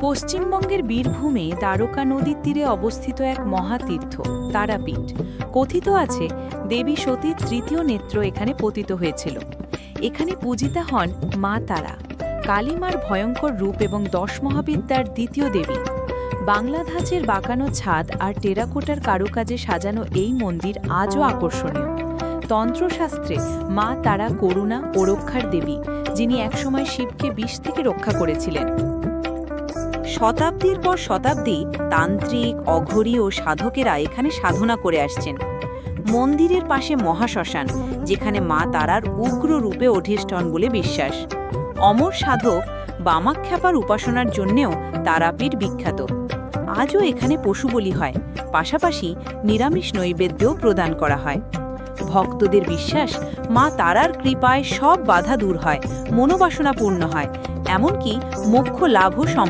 পশ্চিমবঙ্গের বীরভূমে দ্বারকা নদীর তীরে অবস্থিত এক মহাতীর্থ, তারাপীঠ। কথিত আছে, দেবী সতীর তৃতীয় নেত্র এখানে পতিত হয়েছিল। এখানে পূজিতা হন মা তারা, কালীমার ভয়ঙ্কর রূপ এবং দশ মহাবিদ্যার দ্বিতীয় দেবী। বাংলা ধাঁচের বাঁকানো ছাদ আর টেরাকোটার কারুকাজে সাজানো এই মন্দির আজও আকর্ষণীয়। তন্ত্রশাস্ত্রে মা তারা করুণা ও রক্ষার দেবী, যিনি একসময় শিবকে বিষ থেকে রক্ষা করেছিলেন। শতাব্দীর পর শতাব্দী তান্ত্রিক, অঘরী ও সাধকেরা এখানে সাধনা করে আসছেন। মন্দিরের পাশে মহাশ্মশান, যেখানে মা তারার উগ্র রূপে অধিষ্ঠান বলে বিশ্বাস। অমর সাধক বামাখ্যাপার উপাসনার জন্যেও তারাপীঠ বিখ্যাত। আজও এখানে পশু বলি হয়, পাশাপাশি নিরামিষ নৈবেদ্যও প্রদান করা হয়। ভক্তদের বিশ্বাস, মা তারার কৃপায় সব বাধা দূর হয় মনোবাসনা পূর্ণ হয়, এমনকি মোক্ষ লাভও সম